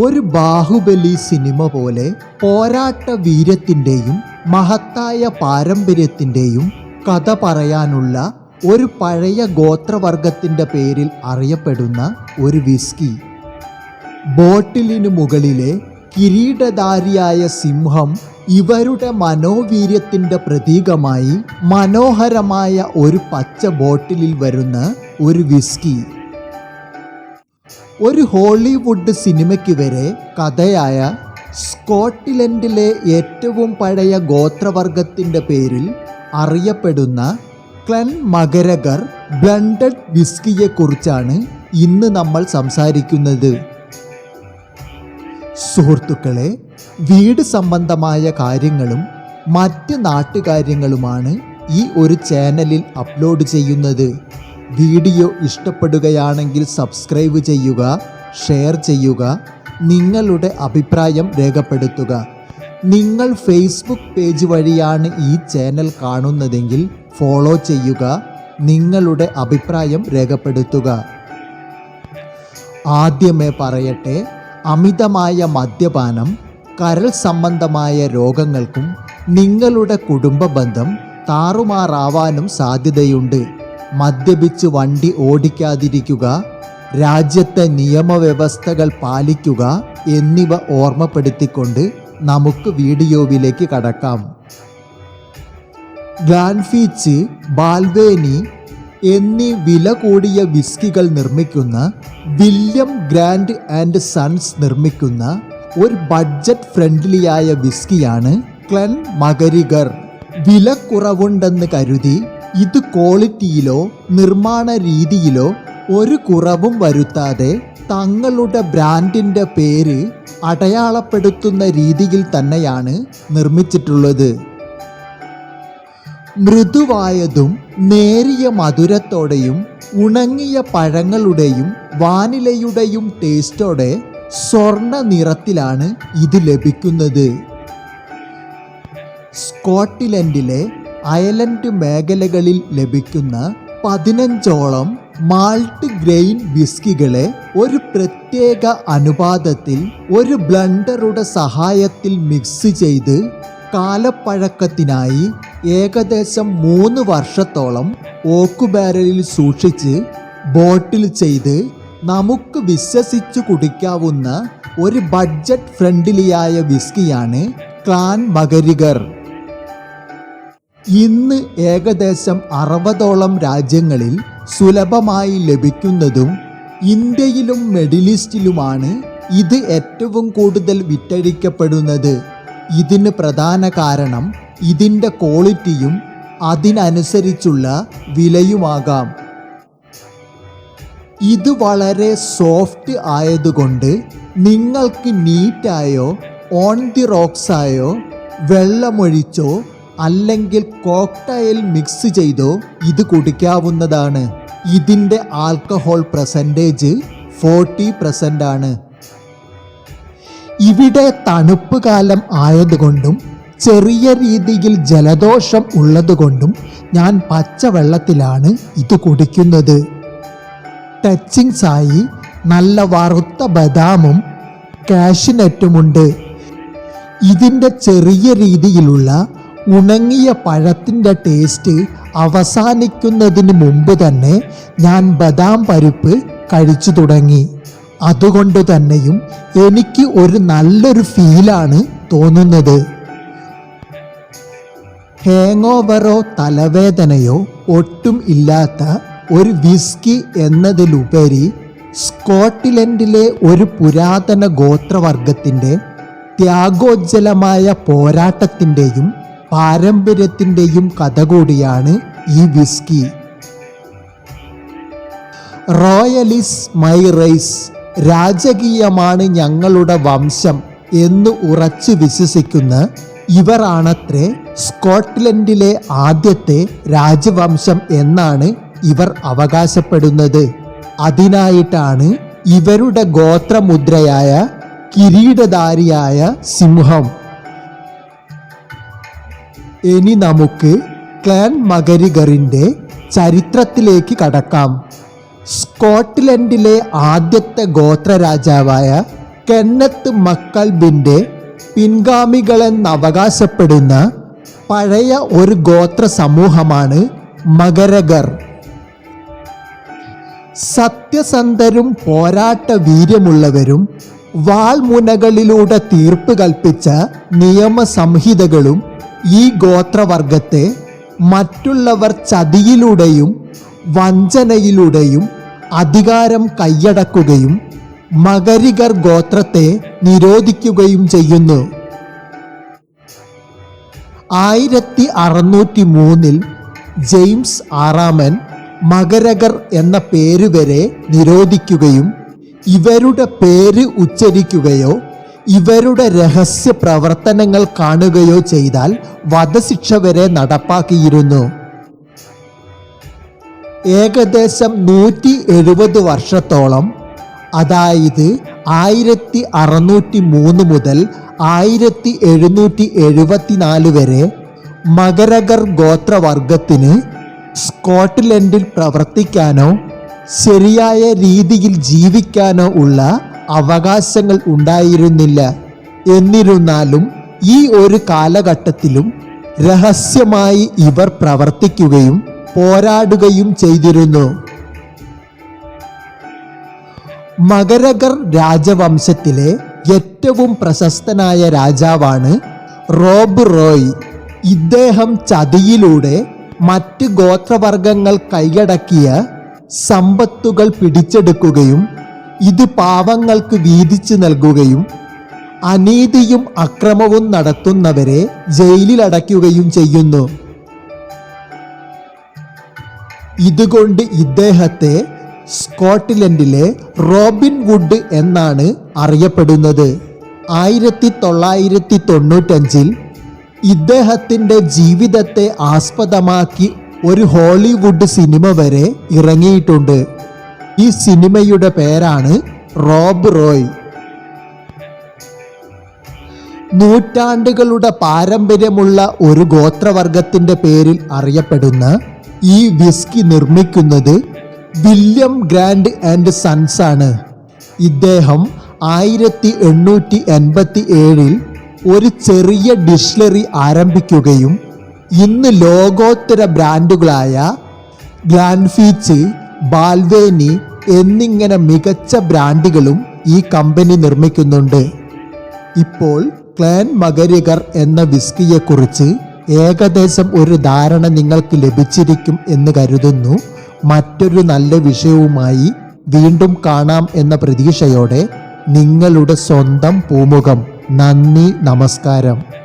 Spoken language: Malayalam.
ഒരു ബാഹുബലി സിനിമ പോലെ പോരാട്ട വീര്യത്തിന്റെയും മഹത്തായ പാരമ്പര്യത്തിന്റെയും കഥ പറയാനുള്ള ഒരു പഴയ ഗോത്രവർഗത്തിന്റെ പേരിൽ അറിയപ്പെടുന്ന ഒരു വിസ്കി. ബോട്ടിലിനു മുകളിലെ കിരീടധാരിയായ സിംഹം ഇവരുടെ മനോവീര്യത്തിന്റെ പ്രതീകമായി മനോഹരമായ ഒരു പച്ച ബോട്ടിലിൽ വരുന്ന ഒരു വിസ്കി. ഒരു ഹോളിവുഡ് സിനിമയ്ക്ക് വരെ കഥയായ സ്കോട്ട്ലൻഡിലെ ഏറ്റവും പഴയ ഗോത്രവർഗത്തിന്റെ പേരിൽ അറിയപ്പെടുന്ന ക്ലെൻ മകരഗർ ബ്ലണ്ടഡ് വിസ്കിയെക്കുറിച്ചാണ് ഇന്ന് നമ്മൾ സംസാരിക്കുന്നത്. സുഹൃത്തുക്കളെ വീട് സംബന്ധമായ കാര്യങ്ങളും മറ്റ് നാട്ടുകാര്യങ്ങളുമാണ് ഈ ഒരു ചാനലിൽ അപ്ലോഡ് ചെയ്യുന്നത്. വീഡിയോ ഇഷ്ടപ്പെടുകയാണെങ്കിൽ സബ്സ്ക്രൈബ് ചെയ്യുക ഷെയർ ചെയ്യുക നിങ്ങളുടെ അഭിപ്രായം രേഖപ്പെടുത്തുക. നിങ്ങൾ ഫേസ്ബുക്ക് പേജ് വഴിയാണ് ഈ ചാനൽ കാണുന്നതെങ്കിൽ ഫോളോ ചെയ്യുക നിങ്ങളുടെ അഭിപ്രായം രേഖപ്പെടുത്തുക. ആദ്യമേ പറയട്ടെ അമിതമായ മദ്യപാനം കരൾ സംബന്ധമായ രോഗങ്ങൾക്കും നിങ്ങളുടെ കുടുംബ ബന്ധം താറുമാറാവാനും സാധ്യതയുണ്ട്. മദ്യപിച്ച് വണ്ടി ഓടിക്കാതിരിക്കുക രാജ്യത്തെ നിയമവ്യവസ്ഥകൾ പാലിക്കുക എന്നിവ ഓർമ്മപ്പെടുത്തിക്കൊണ്ട് നമുക്ക് വീഡിയോവിലേക്ക് കടക്കാം. ഗ്ലാൻഫീച്ച് ബാൽവേനി എന്നീ വില കൂടിയ വിസ്കികൾ നിർമ്മിക്കുന്ന വില്യം ഗ്രാൻഡ് ആൻഡ് സൺസ് നിർമ്മിക്കുന്ന ഒരു ബഡ്ജറ്റ് ഫ്രണ്ട്ലിയായ വിസ്കിയാണ് ക്ലൻ മകരിഗർ. വില കുറവുണ്ടെന്ന് കരുതി ഇത് ക്വാളിറ്റിയിലോ നിർമ്മാണ രീതിയിലോ ഒരു കുറവും വരുത്താതെ തങ്ങളുടെ ബ്രാൻഡിന്റെ പേര് അടയാളപ്പെടുത്തുന്ന രീതിയിൽ തന്നെയാണ് നിർമ്മിച്ചിട്ടുള്ളത്. മൃദുവായതും നേരിയ മധുരത്തോടെയും ഉണങ്ങിയ പഴങ്ങളുടെയും വാനിലയുടെയും ടേസ്റ്റോടെ സ്വർണ നിറത്തിലാണ് ഇത് ലഭിക്കുന്നത്. സ്കോട്ട്ലൻഡിലെ അയലൻഡ് മേഖലകളിൽ ലഭിക്കുന്ന പതിനഞ്ചോളം മാൾട്ട് ഗ്രെയിൻ വിസ്കികളെ ഒരു പ്രത്യേക അനുപാതത്തിൽ ഒരു ബ്ലണ്ടറുടെ സഹായത്തിൽ മിക്സ് ചെയ്ത് കാലപ്പഴക്കത്തിനായി ഏകദേശം മൂന്ന് വർഷത്തോളം ഓക്കുബാരലിൽ സൂക്ഷിച്ച് ബോട്ടിൽ ചെയ്ത് നമുക്ക് വിശ്വസിച്ചു കുടിക്കാവുന്ന ഒരു ബഡ്ജറ്റ് ഫ്രണ്ട്ലിയായ വിസ്കിയാണ് ക്ലാൻ മകരിഗർ. ഇന്ന് ഏകദേശം അറുപതോളം രാജ്യങ്ങളിൽ സുലഭമായി ലഭിക്കുന്നതും ഇന്ത്യയിലും മെഡിലിസ്റ്റിലുമാണ് ഇത് ഏറ്റവും കൂടുതൽ വിറ്റഴിക്കപ്പെടുന്നത്. ഇതിന് പ്രധാന കാരണം ഇതിന്റെ ക്വാളിറ്റിയും അതിനനുസരിച്ചുള്ള വിലയുമാകാം. ഇത് വളരെ സോഫ്റ്റ് ആയതുകൊണ്ട് നിങ്ങൾക്ക് നീറ്റായോ ഓൺ ദി റോക്സായോ വെള്ളമൊഴിച്ചോ അല്ലെങ്കിൽ കോക്ടയിൽ മിക്സ് ചെയ്തോ ഇത് കുടിക്കാവുന്നതാണ്. ഇതിന്റെ ആൽക്കഹോൾ പ്രസന്റേജ് ഫോർട്ടി പെർസെന്റ് ആണ്. ഇവിടെ തണുപ്പ് കാലം ആയതുകൊണ്ടും ചെറിയ രീതിയിൽ ജലദോഷം ഉള്ളതുകൊണ്ടും ഞാൻ പച്ചവെള്ളത്തിലാണ് ഇത് കുടിക്കുന്നത്. ടച്ചിങ്സ് ആയി നല്ല വറുത്ത ബദാമും കാഷ്നറ്റുമുണ്ട് ഇതിന്റെ ചെറിയ രീതിയിലുള്ള ഉണങ്ങിയ പഴത്തിന്റെ ടേസ്റ്റ് അവസാനിക്കുന്നതിന് മുമ്പ് തന്നെ ഞാൻ ബദാം പരിപ്പ് കഴിച്ചു തുടങ്ങി. അതുകൊണ്ട് തന്നെയും എനിക്ക് ഒരു നല്ലൊരു ഫീലാണ് തോന്നുന്നത്. ഹാങ് ഓവറോ തലവേദനയോ ഒട്ടും ഇല്ലാത്ത ഒരു വിസ്കി എന്നതിലുപരി സ്കോട്ട്ലൻഡിലെ ഒരു പുരാതന ഗോത്രവർഗത്തിന്റെ ത്യാഗോജ്ജലമായ പോരാട്ടത്തിന്റെയും പാരമ്പര്യത്തിന്റെയും കഥ കൂടിയാണ് ഈ whisky. Royal is my race രാജകീയമാണ് ഞങ്ങളുടെ വംശം എന്ന് ഉറച്ചു വിശ്വസിക്കുന്ന ഇവരാണത്രേ സ്കോട്ട്ലൻഡിലെ ആദ്യത്തെ രാജവംശം എന്നാണ് ഇവർ അവകാശപ്പെടുന്നത്. അതിനായിട്ടാണ് ഇവരുടെ ഗോത്രമുദ്രയായ കിരീടധാരിയായ സിംഹം. ഇനി നമുക്ക് ക്ലാൻ മകരിഗറിന്റെ ചരിത്രത്തിലേക്ക് കടക്കാം. സ്കോട്ട്ലൻഡിലെ ആദ്യത്തെ ഗോത്ര രാജാവായ കെന്നത്ത് മക്കൾബിന്റെ പിൻഗാമികളെന്നവകാശപ്പെടുന്ന പഴയ ഒരു ഗോത്ര സമൂഹമാണ് മകരഗർ. സത്യസന്ധരും പോരാട്ട വീര്യമുള്ളവരും വാൾമുനകളിലൂടെ തീർപ്പ് കൽപ്പിച്ച നിയമസംഹിതകളും ഈ ഗോത്രവർഗത്തെ മറ്റുള്ളവർ ചതിയിലൂടെയും വഞ്ചനയിലൂടെയും അധികാരം കൈയടക്കുകയും മകരികർ ഗോത്രത്തെ നിരോധിക്കുകയും ചെയ്യുന്നു. ആയിരത്തി അറുന്നൂറ്റി മൂന്നിൽ ജെയിംസ് ആറാമൻ മകരകർ എന്ന പേരുവരെ നിരോധിക്കുകയും ഇവരുടെ പേര് ഉച്ചരിക്കുകയോ ഇവരുടെ രഹസ്യ പ്രവർത്തനങ്ങൾ കാണുകയോ ചെയ്താൽ വധശിക്ഷ വരെ നടപ്പാക്കിയിരുന്നു. ഏകദേശം നൂറ്റി എഴുപത് വർഷത്തോളം അതായത് ആയിരത്തി അറുന്നൂറ്റി മൂന്ന് മുതൽ ആയിരത്തി എഴുന്നൂറ്റി എഴുപത്തിനാല് വരെ മകരഗർ ഗോത്രവർഗത്തിന് സ്കോട്ട്ലൻഡിൽ പ്രവർത്തിക്കാനോ ശരിയായ രീതിയിൽ ജീവിക്കാനോ ഉള്ള അവകാശങ്ങൾ ഉണ്ടായിരുന്നില്ല. എന്നിരുന്നാലും ഈ ഒരു കാലഘട്ടത്തിലും രഹസ്യമായി ഇവർ പ്രവർത്തിക്കുകയും പോരാടുകയും ചെയ്തിരുന്നു. മകരകർ രാജവംശത്തിലെ ഏറ്റവും പ്രശസ്തനായ രാജാവാണ് റോബ് റോയ്. ഇദ്ദേഹം ചതിയിലൂടെ മറ്റ് ഗോത്രവർഗങ്ങൾ കൈയടക്കിയ സമ്പത്തുകൾ പിടിച്ചെടുക്കുകയും ഇത് പാവങ്ങൾക്ക് വീതിച്ചു നൽകുകയും അനീതിയും അക്രമവും നടത്തുന്നവരെ ജയിലിൽ അടയ്ക്കുകയും ചെയ്യുന്നു. ഇതുകൊണ്ട് ഇദ്ദേഹത്തെ സ്കോട്ട്ലൻഡിലെ റോബിൻ വുഡ് എന്നാണ് അറിയപ്പെടുന്നത്. ആയിരത്തി തൊള്ളായിരത്തി തൊണ്ണൂറ്റഞ്ചിൽ ഇദ്ദേഹത്തിന്റെ ജീവിതത്തെ ആസ്പദമാക്കി ഒരു ഹോളിവുഡ് സിനിമ വരെ ഇറങ്ങിയിട്ടുണ്ട്. ഈ സിനിമയുടെ പേരാണ് റോബ് റോയ്. നൂറ്റാണ്ടുകളുടെ പാരമ്പര്യമുള്ള ഒരു ഗോത്രവർഗത്തിന്റെ പേരിൽ അറിയപ്പെടുന്ന ഈ വിസ്കി നിർമ്മിക്കുന്നത് വില്യം ഗ്രാൻഡ് ആൻഡ് സൺസ് ആണ്. ഇദ്ദേഹം ആയിരത്തി എണ്ണൂറ്റി എൺപത്തി ഏഴിൽ ഒരു ചെറിയ ഡിസ്ലറി ആരംഭിക്കുകയും ഇന്ന് ലോകോത്തര ബ്രാൻഡുകളായ ഗ്ലാൻഫീച്ച് ബാൽവേനി എന്നിങ്ങനെ മികച്ച ബ്രാൻഡുകളും ഈ കമ്പനി നിർമ്മിക്കുന്നുണ്ട്. ഇപ്പോൾ ക്ലാൻ മകരികർ എന്ന വിസ്കിയെക്കുറിച്ച് ഏകദേശം ഒരു ധാരണ നിങ്ങൾക്ക് ലഭിച്ചിരിക്കും എന്ന് കരുതുന്നു. മറ്റൊരു നല്ല വിഷയവുമായി വീണ്ടും കാണാം എന്ന പ്രതീക്ഷയോടെ നിങ്ങളുടെ സ്വന്തം പൂമുഖം. നന്ദി നമസ്കാരം.